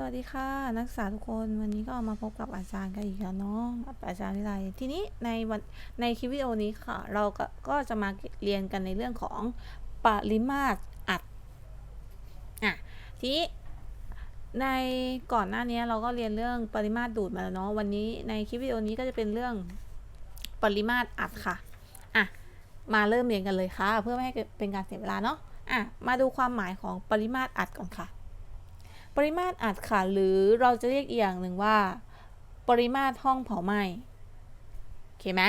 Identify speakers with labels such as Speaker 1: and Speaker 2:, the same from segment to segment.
Speaker 1: สวัสดีค่ะ นักศึกษาทุกคนวันนี้ก็มาพบกับอาจารย์กันอีกแล้วเนาะอาจารย์วิไลทีนี้ในวันในคลิปวิดีโอนี้ค่ะ เราก็ก็จะมาเรียนกันในเรื่องของปริมาตรอัดอะทีนี้ในก่อนหน้านี้เราก็เรียนเรื่องปริมาตรดูดมาแล้วเนาะวันนี้ในคลิปวิดีโอนี้ก็จะเป็นเรื่องปริมาตรอัดค่ะอะมาเริ่มเรียนกันเลยค่ะ เพื่อไม่ให้เป็นการเสียเวลาเนาะอะมาดูความหมายของปริมาตรอัดก่อนค่ะ ปริมาตรอัดค่ะ หรือเราจะเรียกอีกอย่างหนึ่งว่า ปริมาตรห้องเผาไหม้โอเคไหม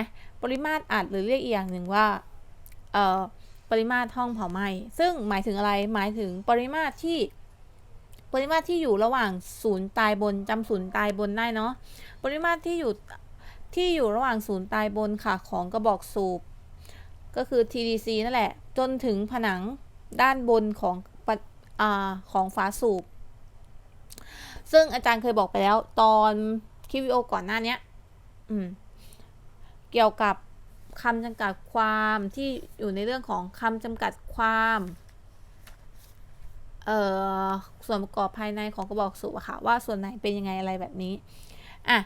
Speaker 1: ปริมาตรอัดหรือเรียกอีกอย่างหนึ่งว่าเอ่อปริมาตรห้องเผาไหม้ซึ่งหมายถึงอะไรหมายถึงปริมาตรที่ปริมาตรที่อยู่ระหว่างศูนย์ตายบนจำศูนย์ตายบนได้เนาะปริมาตรที่อยู่ที่อยู่ระหว่างศูนย์ตายบนค่ะของกระบอกสูบ ก็คือ TDC นั่นแหละ จนถึงผนังด้านบนของอของฝาสูบ ซึ่งอาจารย์เคยบอกไปแล้ว ตอนคลิปวิดีโอก่อนหน้านี้อืมเกี่ยวกับคำจำกัดความที่อยู่ในเรื่องของคำจำกัดความเอ่อส่วนประกอบภายในของกระบอกสูบอะค่ะว่าส่วนไหนเป็นยังไงอะไรแบบนี้อะ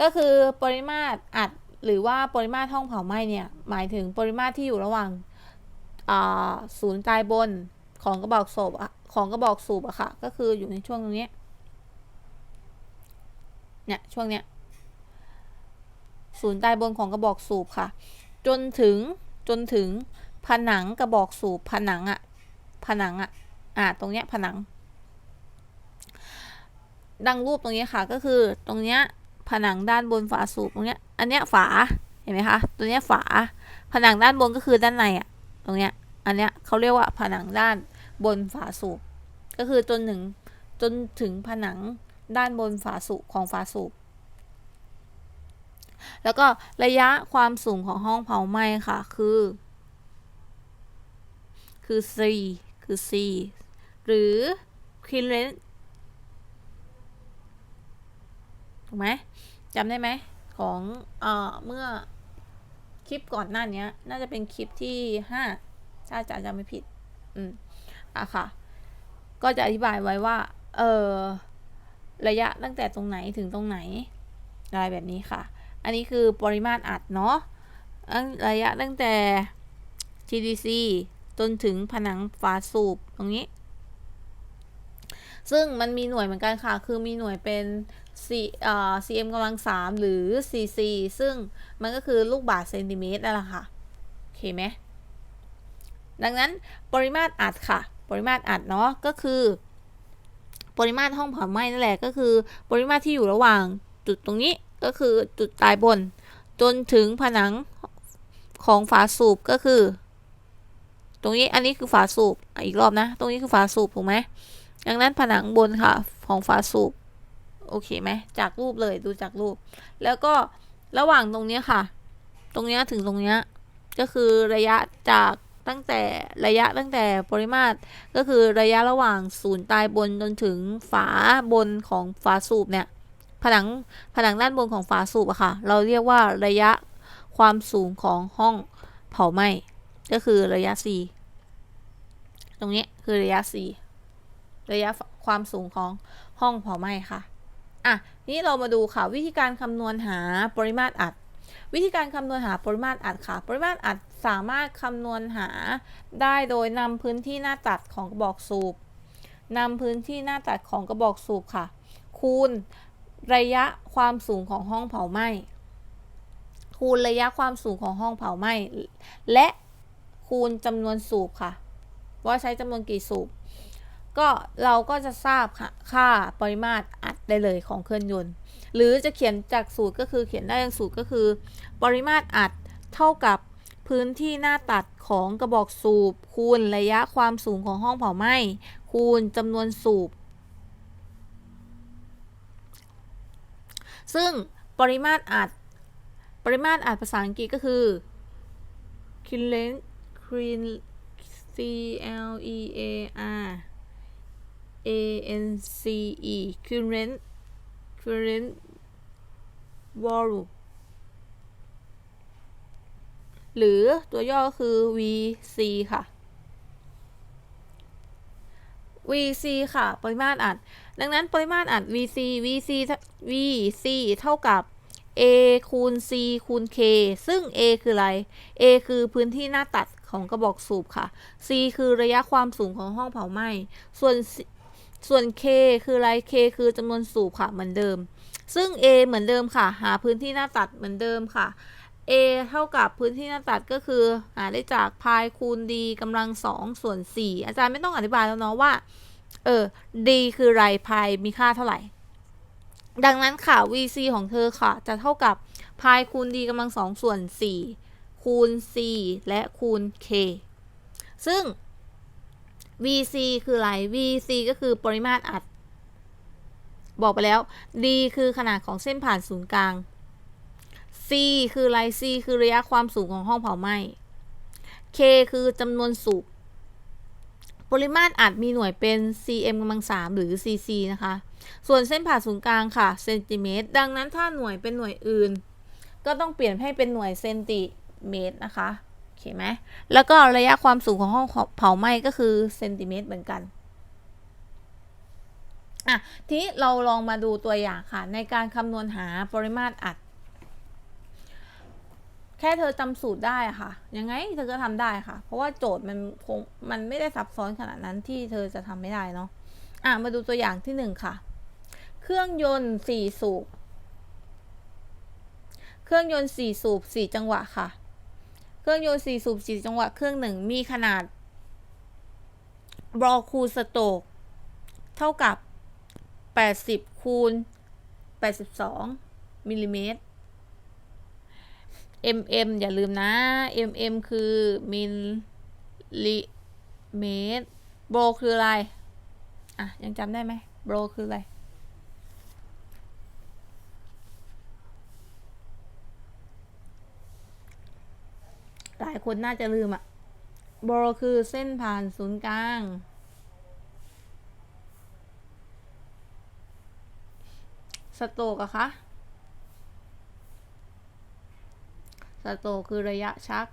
Speaker 1: ก็คือปริมาตรอัดหรือว่าปริมาตรห้องเผาไหม้เนี่ยหมายถึงปริมาตรที่อยู่ระหว่างศูนย์ตายบนของกระบอกสูบของกระบอกสูบอะค่ะก็คืออยู่ในช่วงตรงนี้ เนี่ยช่วงเนี้ยศูนย์ใต้บนของกระบอกสูบค่ะ จนถึงจนถึงผนังกระบอกสูบผนังอะผนังอะอ่าตรงเนี้ยผนัง ดังรูปตรงนี้ค่ะก็คือตรงเนี้ยผนังด้านบนฝาสูบตรงเนี้ยอันเนี้ยฝาเห็นไหมคะตัวเนี้ยฝา ผนังด้านบนก็คือด้านในอะตรงเนี้ยอันเนี้ยเขาเรียกว่าผนังด้านบนฝาสูบก็คือจนถึงจนถึงผนัง ด้านบนฝาสูบของฝาสูบแล้วก็ระยะความสูงของห้องเผาไหม้ค่ะคือ คือ C คือ C หรือ clearance ถูกไหมจำได้ไหมของเอ่อเมื่อคลิปก่อนหน้านี้น่าจะเป็นคลิปที่ 5 ถ้าอาจารย์จำไม่ผิด อืมอะค่ะ ก็จะอธิบายไว้ว่า เออ ระยะตั้งแต่ตรงไหนถึงตรงไหนอะไรแบบนี้ค่ะ อันนี้คือปริมาตรอัดเนาะระยะตั้งแต่ TDC จนถึงผนังฝาสูบตรงนี้ ซึ่งมันมีหน่วยเหมือนกันค่ะ คือมีหน่วยเป็น C เอ่อ cm กำลัง3หรือ cc ซึ่งมันก็คือลูกบาศก์เซนติเมตรนั่นแหละค่ะ โอเคไหม ดังนั้นปริมาตรอัดค่ะ ปริมาตรอัดเนาะ ก็คือ ปริมาตรห้องเผาไหม้นั่นแหละก็คือ ปริมาตรที่อยู่ระหว่างจุดตรงนี้ก็คือจุดตายบน จนถึงผนังของฝาสูบก็คือ ตรงนี้อันนี้คือฝาสูบอีกรอบนะ ตรงนี้คือฝาสูบถูกไหมดังนั้นผนังบนค่ะของฝาสูบโอเคไหมจากรูปเลยดูจากรูป แล้วก็ระหว่างตรงนี้ค่ะ ตรงนี้ถึงตรงนี้ก็คือระยะจาก ตั้งแต่ระยะตั้งแต่ปริมาตรก็คือระยะระหว่างศูนย์ตายบนจนถึงฝาบนของฝาสูบเนี่ยผนังผนังด้านบนของฝาสูบอะค่ะ เราเรียกว่าระยะความสูงของห้องเผาไหม้ก็คือระยะ c ตรงนี้คือระยะ c ระยะความสูงของห้องเผาไหม้ค่ะอะนี้เรามาดูค่ะวิธีการคำนวณหาปริมาตรอัด วิธีการคำนวณหาปริมาตรอัดค่ะ ปริมาตรอัดสามารถคำนวณหาได้โดยนำพื้นที่หน้าตัดของกระบอกสูบนำพื้นที่หน้าตัดของกระบอกสูบค่ะ คูณระยะความสูงของห้องเผาไหม้คูณระยะความสูงของห้องเผาไหม้และคูณจำนวนสูบค่ะ ว่าใช้จำนวนกี่สูบก็เราก็จะทราบค่ะค่าปริมาตรอัดได้เลยของเครื่องยนต์ หรือจะเขียนจากสูตรก็คือเขียนได้จากสูตรก็คือ ปริมาตรอัดเท่ากับพื้นที่หน้าตัดของกระบอกสูบ คูณระยะความสูงของห้องเผาไหม้ คูณจำนวนสูบ ซึ่งปริมาตรอัด ปริมาตรอัดภาษาอังกฤษก็คือ current clean c l e a r a n c e current current volume หรือตัวย่อคือ VC ค่ะ VC ค่ะ ปริมาตรอัด ดังนั้นปริมาตรอัด VC VC VC เท่ากับ A คูณ C คูณ K ซึ่ง A คืออะไร A คือพื้นที่หน้าตัดของกระบอกสูบค่ะ C คือระยะความสูงของห้องเผาไหม้ ส่วน ส่วน K คืออะไร K คือจำนวนสูบค่ะเหมือนเดิม ซึ่ง A เหมือนเดิมค่ะ หาพื้นที่หน้าตัดเหมือนเดิมค่ะ A เท่ากับพื้นที่หน้าตัดก็คือหาได้จากพายคูณ D กำลังสองส่วน 4 อาจารย์ไม่ต้องอธิบายแล้วเนาะว่า เออ D คืออะไรพายมีค่าเท่าไหร่ ดังนั้นค่ะ VC ของเธอค่ะ จะเท่ากับพายคูณ D กำลังสองส่วน 4 คูณ C และคูณ K ซึ่ง VC คืออะไร VC ก็คือปริมาตรอัด บอกไปแล้ว D คือขนาดของเส้นผ่านศูนย์กลาง C คืออะไร C คือระยะความสูงของห้องเผาไหม้ K คือจำนวนสูบปริมาตรอัดมีหน่วยเป็น cm กำลังสามหรือ cc นะคะ ส่วนเส้นผ่าศูนย์กลางค่ะเซนติเมตร ดังนั้นถ้าหน่วยเป็นหน่วยอื่น ก็ต้องเปลี่ยนให้เป็นหน่วยเซนติเมตรนะคะ เคไหมแล้วก็ระยะความสูงของห้องเผาไหม้ก็คือเซนติเมตรเหมือนกันอะทีนี้เราลองมาดูตัวอย่างค่ะ ในการคำนวณหาปริมาตรอัด แค่เธอจำสูตรได้ค่ะ ยังไงเธอก็ทำได้ค่ะ เพราะว่าโจทย์มันคงมันไม่ได้ซับซ้อนขนาดนั้นที่เธอจะทำไม่ได้เนาะอะมาดูตัวอย่างที่หนึ่งค่ะ เครื่องยนต์สี่สูบ เครื่องยนต์สี่สูบสี่จังหวะค่ะ เครื่องยนต์สี่สูบสี่จังหวะเครื่องหนึ่งมีขนาดบรอคูสโตกเท่ากับ 80 คูณ 82 มิลลิเมตร mm อย่าลืมนะ mm คือมิลลิเมตร โบรคืออะไร อะ ยังจำได้ไหม โบรคืออะไร หลายคนน่าจะลืมอะโบรคือเส้นผ่านศูนย์กลาง สโตกอะคะสโตกคือระยะชัก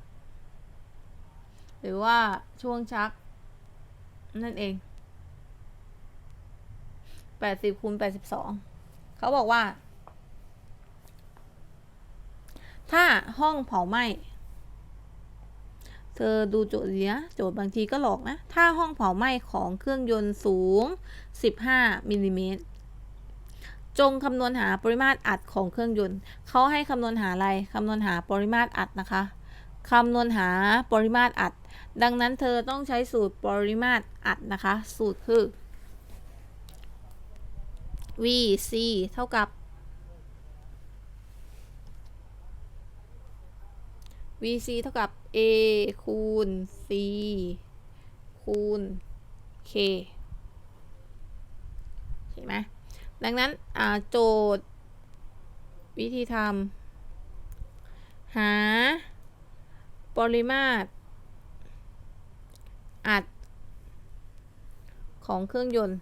Speaker 1: หรือว่าช่วงชัก นั่นเอง 80คูณ82 เขาบอกว่า ถ้าห้องเผาไหม้ เธอดูโจทย์ดีนะ โจทย์บางทีก็หลอกนะ ถ้าห้องเผาไหม้ของเครื่องยนต์สูง 15มิลลิเมตร จงคำนวณหาปริมาตรอัดของเครื่องยนต์ เขาให้คำนวณหาอะไร คำนวณหาปริมาตรอัดนะคะ คำนวณหาปริมาตรอัด ดังนั้นเธอต้องใช้สูตรปริมาตรอัดนะคะ สูตรคือ VC เท่ากับ VC เท่ากับ A คูณ C คูณ K เห็นไหมดังนั้นโจทย์วิธีทำหา ปริมาตร อัด ของเครื่องยนต์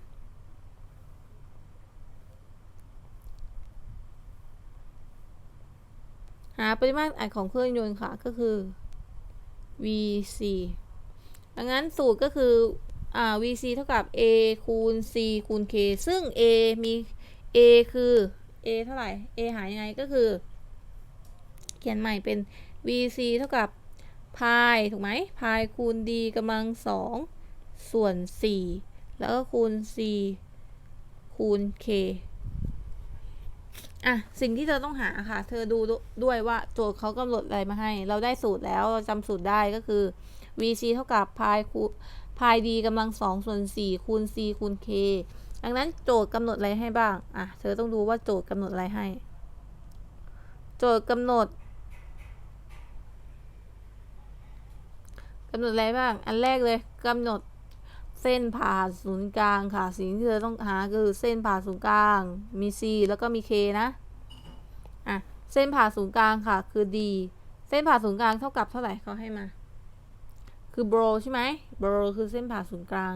Speaker 1: าปริมาตรอัดของเครื่องยนต์ค่ะก็คือ VC ดังนั้นสูตรก็คืออ่า VC เท่ากับ A คูณ C คูณ K ซึ่ง A มี A คือ A เท่าไหร่ A หายยังไงก็คือ เขียนใหม่เป็น VC เท่ากับพายถูกไหมพายคูณ D กำลังสองส่วน 4 แล้วก็คูณ C คูณ K อะสิ่งที่เธอต้องหาค่ะ เธอดูด้วยว่าโจทย์เขากำหนดอะไรมาให้ เราได้สูตรแล้วเราจำสูตรได้ก็คือ VC เท่ากับพายคูพาย D กำลังสองส่วน4คูณ C คูณ K ดังนั้นโจทย์กำหนดอะไรให้บ้าง อะ เธอต้องดูว่าโจทย์กำหนดอะไรให้ โจทย์กำหนดกำหนดอะไรบ้าง อันแรกเลยกำหนด เส้นผ่าศูนย์กลางค่ะ สิ่งที่เธอต้องหาคือเส้นผ่าศูนย์กลาง มี C แล้วก็มี K นะ อะ เส้นผ่าศูนย์กลางค่ะ คือ D เส้นผ่าศูนย์กลางเท่ากับเท่าไหร่เขาให้มา คือ bro ใช่ไหม bro คือเส้นผ่าศูนย์กลาง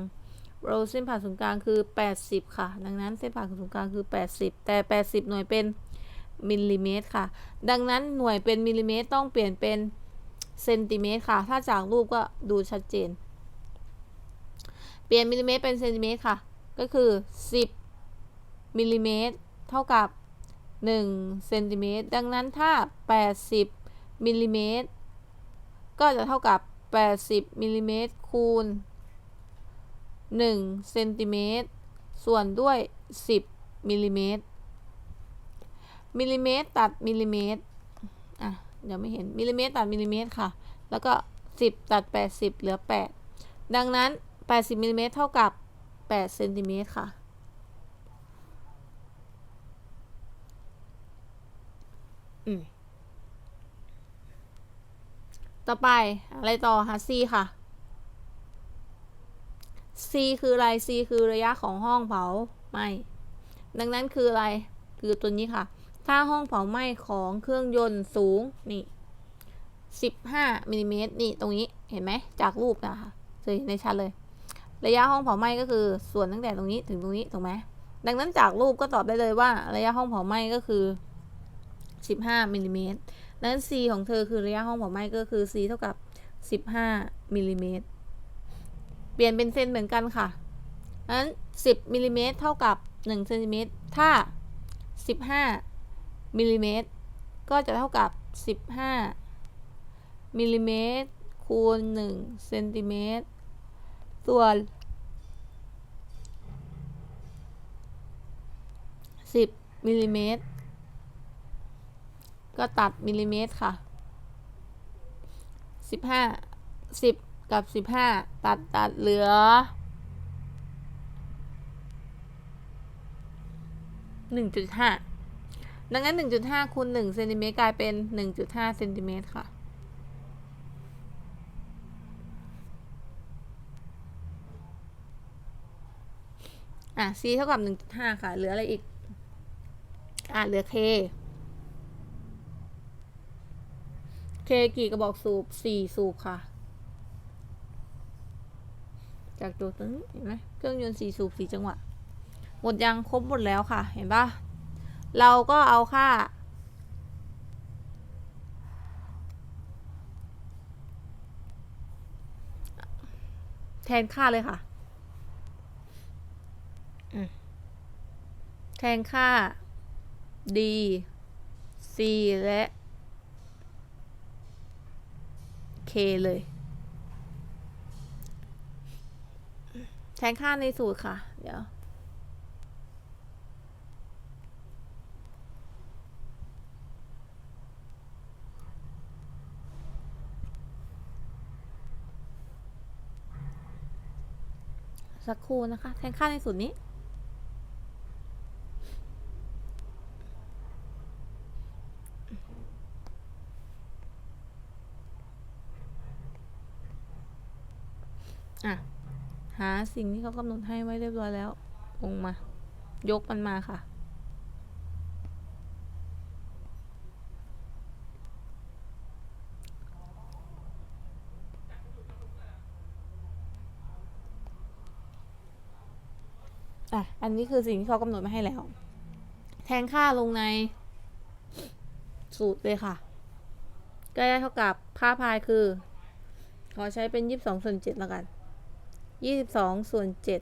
Speaker 1: bro เส้นผ่าศูนย์กลางคือ 80 ค่ะ ดังนั้นเส้นผ่าศูนย์กลางคือ 80 แต่ 80 หน่วยเป็นมิลลิเมตรค่ะ ดังนั้นหน่วยเป็นมิลลิเมตรต้องเปลี่ยนเป็นเซนติเมตรค่ะ ถ้าจากรูปก็ดูชัดเจน ปลี่ยนมิลลิเมตรเป็นเซนติเมตรค่ะ ก็คือ 10มิลลิเมตรเท่ากับ1เซนติเมตรดังนั้นถ้า 80มิลลิเมตรก็จะเท่ากับ 80มิลลิเมตรคูณ1เซนติเมตรส่วนด้วย 10มิลลิเมตรมิลลิเมตรตัดมิลลิเมตรอะเดี๋ยวไม่เห็นมิลลิเมตรตัดมิลลิเมตรค่ะ แล้วก็ 10 ตัด 80 เหลือ 8 ดังนั้น 80มิลลิเมตรเท่ากับ8เซนติเมตรค่ะ อืม ต่อไปอะไรต่อหา C ค่ะ C คืออะไร C คือระยะของห้องเผาไหม้ ดังนั้นคืออะไร คือตัวนี้ค่ะ ถ้าห้องเผาไหม้ของเครื่องยนต์สูง นี่15มิลลิเมตรนี่ ตรงนี้ เห็นไหม จากรูปนะคะจะเห็นในชัดเลย ระยะห้องเผาไหม้ก็คือส่วนตั้งแต่ตรงนี้ถึงตรงนี้ถูกไหมดังนั้นจากรูปก็ตอบได้เลยว่า ระยะห้องเผาไหม้ก็คือ 15มิลลิเมตรดังนั้น C ของเธอคือระยะห้องเผาไหม้ก็คือ C เท่ากับ 15มิลลิเมตรเปลี่ยนเป็นเซนเหมือนกันค่ะดังนั้น 10มิลลิเมตรเท่ากับ1เซนติเมตรถ้า 15มิลลิเมตรก็จะเท่ากับ 15มิลลิเมตรคูณ1เซนติเมตร ส่วน10มิลลิเมตร ก็ตัดมิลลิเมตรค่ะ15 10กับ15ตัดตัดเหลือ1.5ดังนั้น1.5คูณ1เซนติเมตรกลายเป็น1.5เซนติเมตรค่ะ อะ c เท่ากับ 1.5 ค่ะ เหลืออะไรอีก อะ เหลือ k k กี่กระบอกสูบ 4 สูบค่ะ จากตัวตึ้งเห็นไหมเครื่องยนต์ 4 สูบ 4 จังหวะ หมดยังครบหมดแล้วค่ะ เห็นปะเราก็เอาค่า แทนค่าเลยค่ะ แทนค่า d c และ k เลย แทนค่าในสูตรค่ะ เดี๋ยว สักครู่นะคะ แทนค่าในสูตรนี้ อะ หาสิ่งที่เขากำหนดให้ไว้เรียบร้อยแล้วลงมา ยกมันมาค่ะ อะ อันนี้คือสิ่งที่เขากำหนดมาให้แล้ว แทนค่าลงใน สูตรเลยค่ะ ก็ได้เท่ากับค่าพายคือ ขอใช้เป็นยี่สิบสองส่วนเจ็ดแล้วกัน ยี่สิบสองส่วนเจ็ด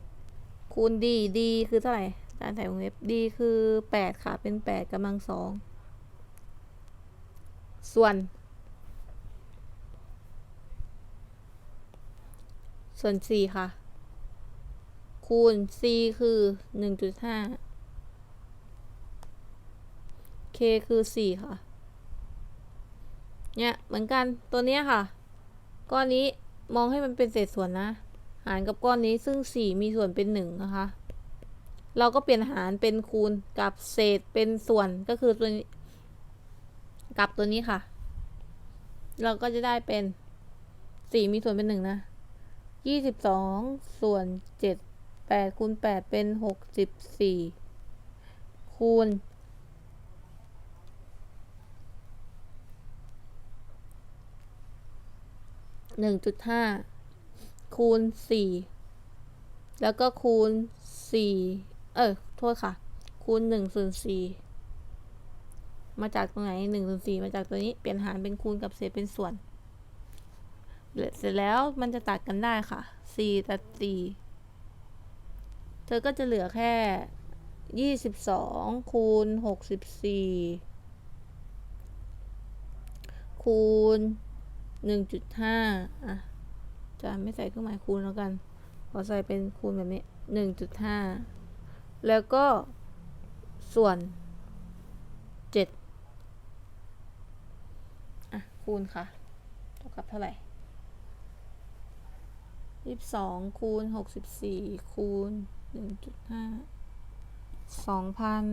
Speaker 1: คูณ d d คือเท่าไหร่จานถ่ายวงเล็บ d คือแปดค่ะ เป็นแปดกำลังสองส่วน ส่วนสี่ค่ะ คูณ c คือหนึ่งจุดห้า k คือสี่ค่ะ เนี่ย เหมือนกันตัวเนี้ยค่ะ ก้อนนี้มองให้มันเป็นเศษส่วนนะ หารกับก้อนนี้ซึ่ง 4 มีส่วนเป็น 1 นะคะ เราก็เปลี่ยนหารเป็นคูณกับเศษเป็นส่วนก็คือตัวนี้กับตัวนี้ค่ะ เราก็จะได้เป็น 4 มีส่วนเป็น 1 นะ 22 ส่วน 7 8คูณ8เป็น 64 คูณหนึ่งจุดห้า คูณสี่แล้วก็คูณสี่เออโทษค่ะ คูณหนึ่งส่วนสี่มาจากตรงไหนหนึ่งส่วนสี่มาจากตัวนี้ เปลี่ยนหารเป็นคูณกับเศษเป็นส่วน เสร็จแล้วมันจะตัดกันได้ค่ะสี่ตัดสี่เธอก็จะเหลือแค่ยี่สิบสองคูณหกสิบสี่คูณหนึ่งจุดห้าอะ จะไม่ใส่เครื่องหมายคูณแล้วกันขอใส่เป็นคูณแบบนี้หนึ่งจุดห้าแล้วก็ส่วนเจ็ดอะ คูณค่ะเท่ากับเท่าไหร่ยี่สิบสองคูณหกสิบสี่คูณหนึ่งจุดห้าสองพัน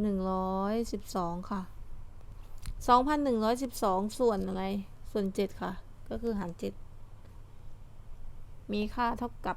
Speaker 1: หนึ่งร้อยสิบสองค่ะสองพันหนึ่งร้อยสิบสองส่วนอะไร ส่วนเจ็ดค่ะ ก็คือหารเจ็ดมีค่าเท่ากับ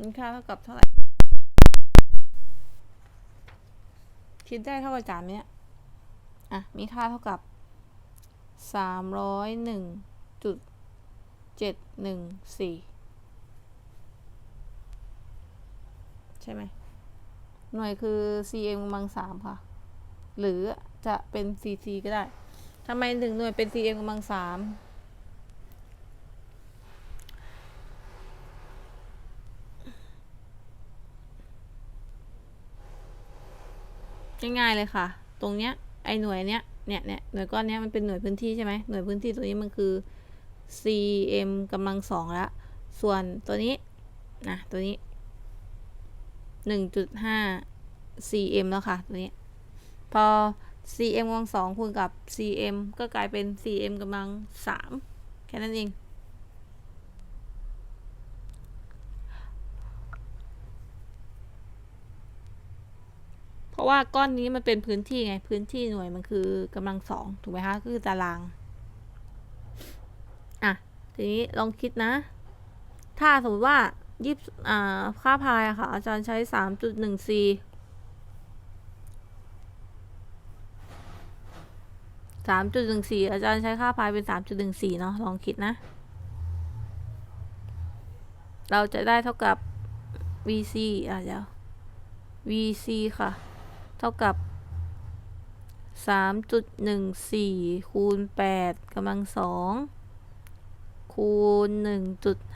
Speaker 1: มีค่าเท่ากับเท่าไหร่ คิดได้เท่ากับจานเนี่ยอะ มีค่าเท่ากับสามร้อยหนึ่งจุดเจ็ดหนึ่งสี่ใช่ไหม หน่วยคือ cm กำลังสามค่ะ หรือจะเป็น cc ก็ได้ทำไมถึงหน่วยเป็น cm กำลังสาม ง่ายๆเลยค่ะ ตรงเนี้ยไอหน่วยเนี้ยเนี่ยเนี่ยหน่วยก้อนเนี้ยมันเป็นหน่วยพื้นที่ใช่ไหมหน่วยพื้นที่ตัวนี้มันคือ cm กำลังสองละส่วนตัวนี้นะตัวนี้หนึ่งจุดห้า cm แล้วค่ะตัวนี้ พอ cm กำลังสองคูณกับ cm ก็กลายเป็น cm กำลังสามแค่นั้นเอง ราะว่าก้อนนี้มันเป็นพื้นที่ไง พื้นที่หน่วยมันคือกำลังสองถูกไหมคะคือตาราง อะ ทีนี้ลองคิดนะ ถ้าสมมติว่ายิบอ่าค่าพายอะค่ะ อาจารย์ใช้สามจุดหนึ่งสี่สามจุดหนึ่งสี่อาจารย์ใช้ค่าพายเป็นสามจุดหนึ่งสี่เนาะลองคิดนะ เราจะได้เท่ากับ vc อะเดี๋ยว vc ค่ะ เท่ากับ 3.14 คูณ 8กำลังสองคูณ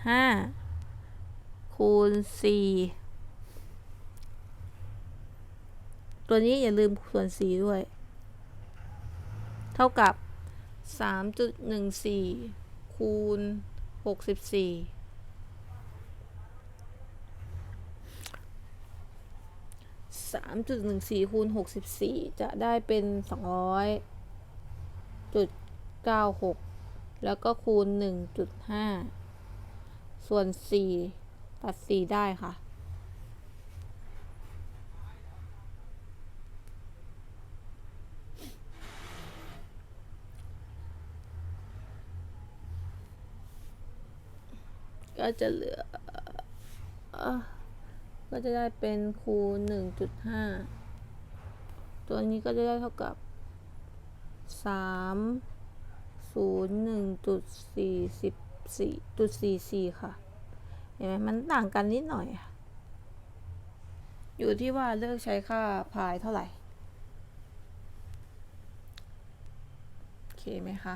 Speaker 1: 1.5 คูณ 4 ตัวนี้อย่าลืมส่วน 4 ด้วย เท่ากับ 3.14 คูณ 64 สามจุดหนึ่งสี่คูณหกสิบสี่จะได้เป็นสองร้อยจุดเก้าหกแล้วก็คูณหนึ่งจุดห้าส่วนสี่ตัดสี่ได้ค่ะ ก็จะเหลืออ ก็จะได้เป็นคูณหนึ่งจุดห้าตัวนี้ก็จะได้เท่ากับสามศูนย์หนึ่งจุดสี่สิบสี่จุดสี่สี่ค่ะ เห็นไหมมันต่างกันนิดหน่อยอะอยู่ที่ว่าเลือกใช้ค่าพายเท่าไหร่ โอเคไหมคะ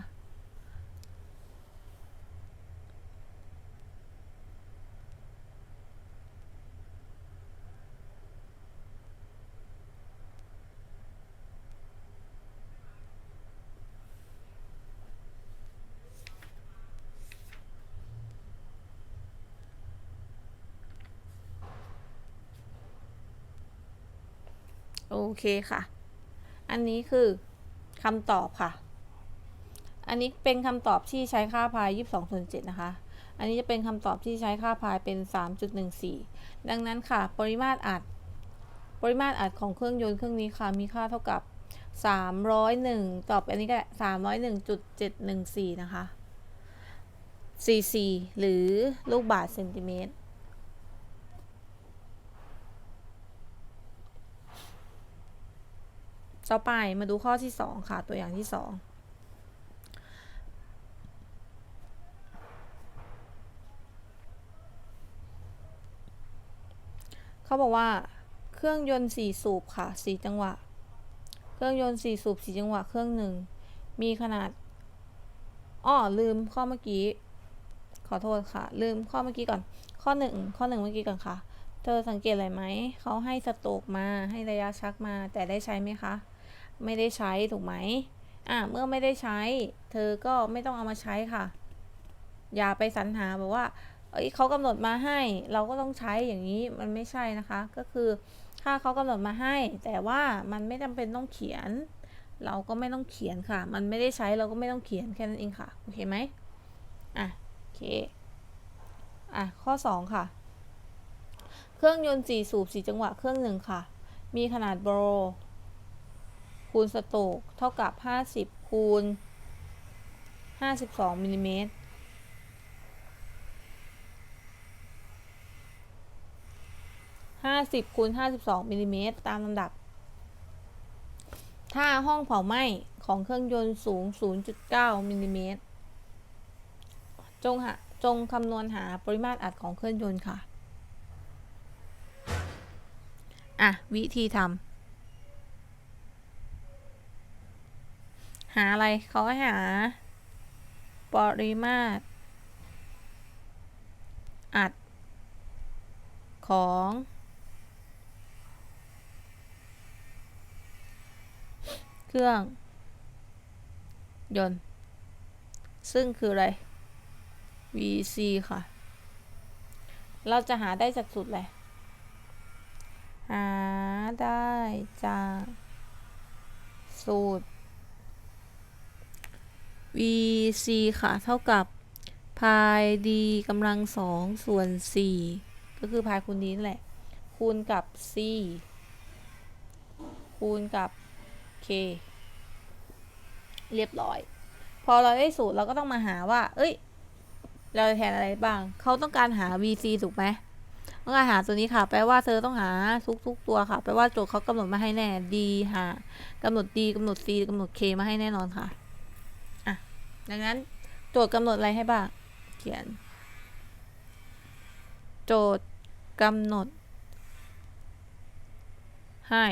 Speaker 1: เคค่ะ อันนี้คือคำตอบค่ะ อันนี้เป็นคำตอบที่ใช้ค่าพาย 22ส่วน7นะคะ อันนี้จะเป็นคำตอบที่ใช้ค่าพายเป็น 3.14 ดังนั้นค่ะ ปริมาตรอัด ปริมาตรอัดของเครื่องยนต์เครื่องนี้ค่ะ มีค่าเท่ากับ 301 ตอบอันนี้ก็ได้301.714 นะคะ cc หรือลูกบาศก์เซนติเมตร ต่อไปมาดูข้อที่สองค่ะ ตัวอย่างที่สองเขาบอกว่าเครื่องยนต์สี่สูบค่ะสี่จังหวะ เครื่องยนต์สี่สูบสี่จังหวะเครื่องหนึ่งมีขนาดอ้อลืมข้อเมื่อกี้ ขอโทษค่ะ ลืมข้อเมื่อกี้ก่อน ข้อหนึ่งข้อหนึ่งเมื่อกี้ก่อนค่ะ เธอสังเกตอะไรไหม เขาให้สโตกมา ให้ระยะชักมา แต่ได้ใช้ไหมคะ ไม่ได้ใช้ถูกไหมอะเมื่อไม่ได้ใช้ เธอก็ไม่ต้องเอามาใช้ค่ะ อย่าไปสรรหาแบบว่า เอ้ยเขากำหนดมาให้ เราก็ต้องใช้อย่างนี้มันไม่ใช่นะคะ ก็คือถ้าเขากำหนดมาให้ แต่ว่ามันไม่จำเป็นต้องเขียน เราก็ไม่ต้องเขียนค่ะ มันไม่ได้ใช้เราก็ไม่ต้องเขียนแค่นั้นเองค่ะโอเคไหมอะโอเคอะข้อ 2 ค่ะ เครื่องยนต์สี่สูบสี่จังหวะเครื่องหนึ่งค่ะ มีขนาดโบร คูณสโตกเท่ากับ 50 คูณ 52มิลลิเมตร50คูณ52มิลลิเมตรตามลำดับ ถ้าห้องเผาไหม้ของเครื่องยนต์สูง 0.9มิลลิเมตรจงหาจงคำนวณหาปริมาตรอัดของเครื่องยนต์ค่ะ อะ วิธีทำ หาอะไรเขาให้หา ปริมาตร อัด ของ เครื่อง ยนต์ ซึ่งคืออะไร VC ค่ะ เราจะหาได้จากสูตรอะไรหาได้จากสูตร VC ค่ะ เท่ากับพาย d กำลังสองส่วน4ก็คือพายคูณนี้นแหละ คูณกับ c คูณกับ k เรียบร้อย พอเราได้สูตรเราก็ต้องมาหาว่า เอ้ย เราจะแทนอะไรบ้าง เขาต้องการหา VC ถูกไหมต้องการหาตัวนี้ค่ะ แปลว่าเธอต้องหาทุกๆตัวค่ะ แปลว่าโจทย์เขากำหนดมาให้แน่ D หากำหนด D กำหนด C กำหนด K มาให้แน่นอนค่ะ ดังนั้นโจทย์กำหนดอะไรให้บ้าง เขียน โจทย์กำหนด ให้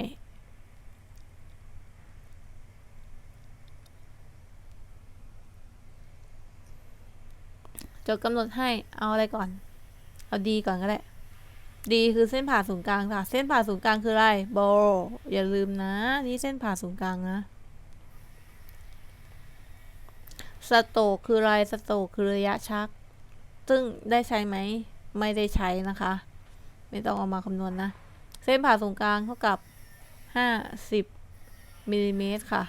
Speaker 1: โจทย์กำหนดให้เอาอะไรก่อน เอา D ก่อนก็ได้ D คือเส้นผ่าศูนย์กลางค่ะ เส้นผ่าศูนย์กลางคืออะไรโบอย่าลืมนะ นี่เส้นผ่าศูนย์กลางนะ สโตกคืออะไรสโตกคือระยะชัก ซึ่งได้ใช้ไหม ไม่ได้ใช้นะคะ ไม่ต้องเอามาคำนวณนนะ เส้นผ่าศูนย์กลางเท่ากับ 50มิลลิเมตรค่ะ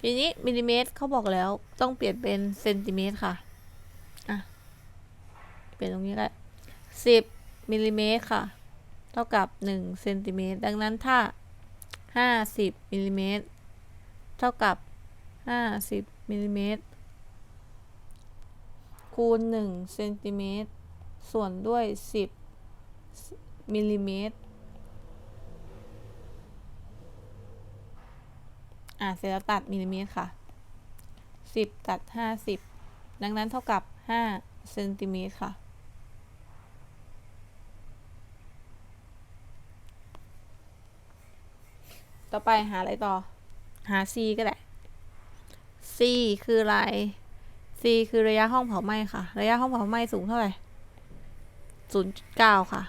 Speaker 1: ทีนี้มิลลิเมตรเขาบอกแล้วต้องเปลี่ยนเป็นเซนติเมตรค่ะ อะ เปลี่ยนตรงนี้แหละสิบมิลลิเมตรค่ะ ท่ากับหนึ่งเซนติเมตรดังนั้นถ้าห้าสิบมิลลิเมตรเท่ากับห้าสิบมิลลิเมตรคูณหนึ่งเซนติเมตรส่วนด้วยสิบมิลลิเมตรอะเสร็จแล้วตัดมิลลิเมตรค่ะ 10 ตัด 50 ดังนั้นเท่ากับ 5 เซนติเมตรค่ะ ต่อไปหาอะไรต่อ หา C ก็ได้ C คืออะไร C คือระยะห้องเผาไหม้ค่ะ ระยะห้องเผาไหม้สูงเท่าไหร่0.9ค่ะ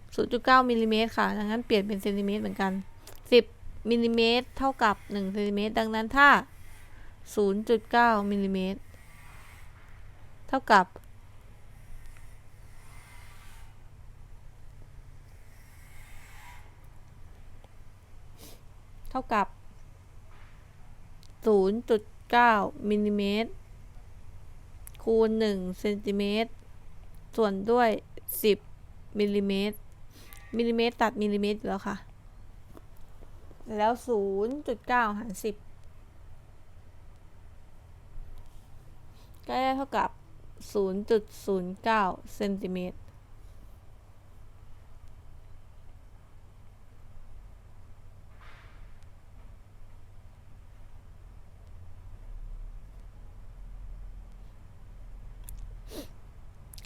Speaker 1: 0.9มิลลิเมตรค่ะดังนั้นเปลี่ยนเป็นเซนติเมตรเหมือนกัน10มิลลิเมตรเท่ากับ1เซนติเมตรดังนั้นถ้า0.9มิลลิเมตรเท่ากับ ท่ากับ 0.9มิลลิเมตรคูณ1เซนติเมตรส่วนด้วย 10มิลลิเมตรมิลลิเมตรตัดมิลลิเมตรอยู่แล้วค่ะ แล้ว 0.9 หาร 10 ก็ได้เท่ากับ 0.09เซนติเมตร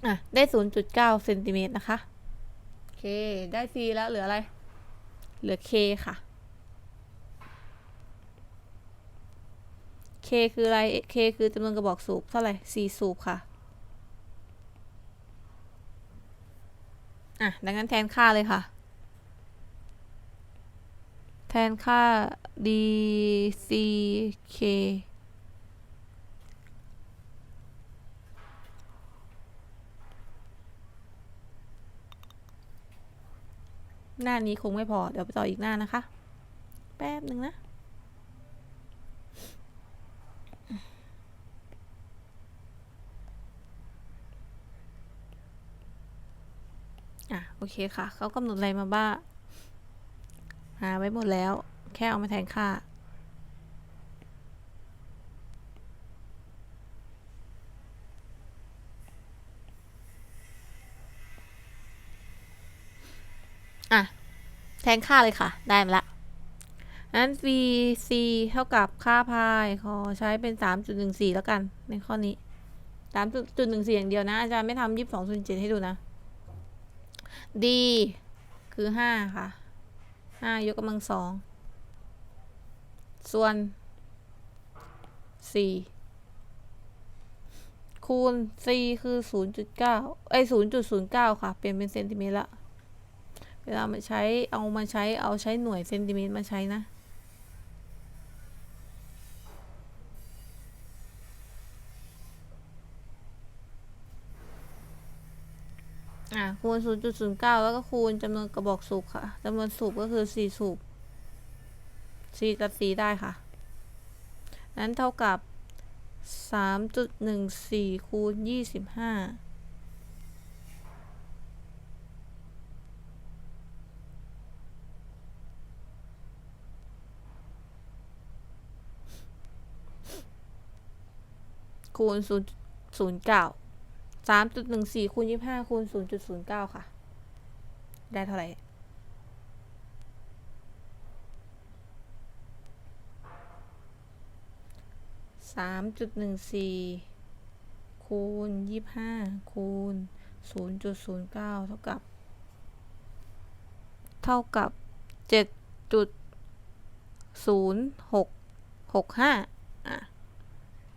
Speaker 1: อะ ได้0.9เซนติเมตรนะคะ โอเค ได้ C แล้วเหลืออะไร เหลือ K ค่ะ K คืออะไร K คือจำนวนกระบอกสูบเท่าไหร่ 4 สูบค่ะ อะ ดังนั้นแทนค่าเลยค่ะ แทนค่า d c k หน้านี้คงไม่พอ เดี๋ยวไปต่ออีกหน้านะคะ แป๊บหนึ่งนะอะโอเคค่ะ เขากำหนดอะไรมาบ้างหาไว้หมดแล้ว แค่เอามาแทนค่า อะ แทนค่าเลยค่ะ ได้มาละนั้น VC เท่ากับค่าพายขอใช้เป็น3.14แล้วกัน ในข้อนี้3.14อย่างเดียวนะ อาจารย์ไม่ทำ22.7ให้ดูนะ D คือ5ค่ะ5ยกกำลังสองส่วน4คูณ C คือ 0.9 เอ้ย0.09 ค่ะ เปลี่ยนเป็นเซนติเมตรละ วลามาใช้เอามาใช้เอาใช้หน่วยเซนติเมตรมาใช้นะอะคูณ 0.09 แล้วก็คูณจำนวนกระบอกสูบค่ะจำนวนสูบก็คือ 4 สูบ4ตัด4ได้ค่ะ นั้นเท่ากับ 3.14 คูณ 25 คูณศูนย์ศูนย์เก้าสามจุดหนึ่งสี่คูณยี่ห้าคูณศูนย์จุดศูนย์เก้าค่ะ ได้เท่าไหร่สามจุดหนึ่งสี่คูณยี่ห้าคูณศูนย์จุดศูนย์เก้าเท่ากับ เท่ากับเจ็ดจุดศูนย์หกหกห้า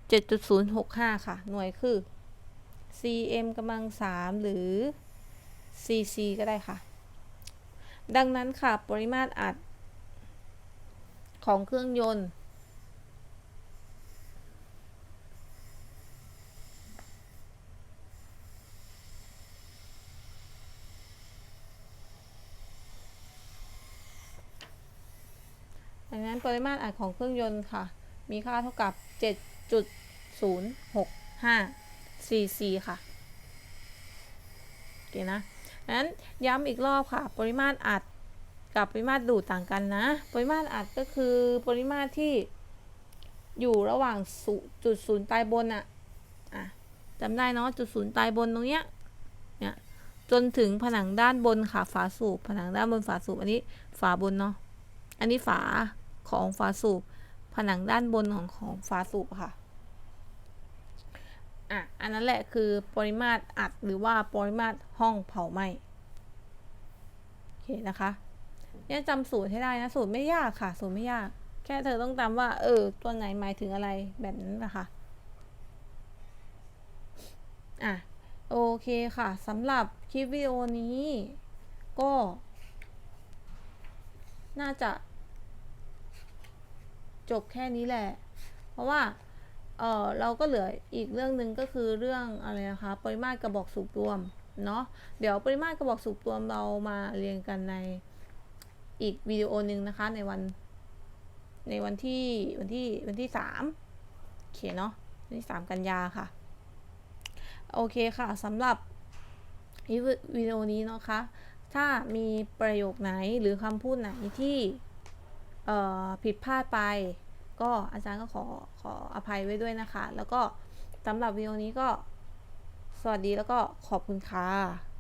Speaker 1: 7.065 ค่ะ หน่วยคือ cm กำลัง 3 หรือ cc ก็ได้ค่ะ ดังนั้นค่ะ ปริมาตรอัด ของเครื่องยนต์ดังนั้นปริมาตรอัดของเครื่องยนต์ค่ะ มีค่าเท่ากับ 7.065 cc ค่ะโอเคนะนั้นย้ำอีกรอบค่ะ ปริมาตรอัดกับปริมาตรดูดต่างกันนะ ปริมาตรอัดก็คือปริมาตรที่อยู่ระหว่างศูจุดศูนย์ตายบนอะอะจำได้เนาะจุดศูนย์ตายบนตรงเนี้ยเนี่ยจนถึงผนังด้านบนค่ะฝาสูบผนังด้านบนฝาสูบอันนี้ฝาบนเนาะอันนี้ฝาของฝาสูบ ผนังด้านบนของของฝาสูบค่ะอะ อันนั้นแหละคือปริมาตรอัดหรือว่าปริมาตรห้องเผาไหม้โอเคนะคะเนี่ยจำสูตรให้ได้นะ สูตรไม่ยากค่ะ สูตรไม่ยาก แค่เธอต้องจำว่า เออ ตัวไหนหมายถึงอะไรแบบนั้นนะคะอะโอเคค่ะสำหรับคลิปวิดีโอนี้ ก็ น่าจะ จบแค่นี้แหละ เพราะว่าเออเราก็เหลืออีกเรื่องหนึ่งก็คือเรื่องอะไรนะคะปริมาตรกระบอกสูบรวมเนาะเดี๋ยวปริมาตรกระบอกสูบรวมเรามาเรียนกันในอีกวิดีโอหนึ่งนะคะในวันในวันที่วันที่วันที่สามโอเคเนาะวันที่สามกันยาค่ะ โอเคค่ะสำหรับวิดีโอนี้นะคะ ถ้ามีประโยคไหนหรือคำพูดไหนที่ ผิดพลาดไป ก็อาจารย์ก็ขอขออภัยไว้ด้วยนะคะ แล้วก็สำหรับวิดีโอนี้ก็สวัสดีแล้วก็ขอบคุณค่ะ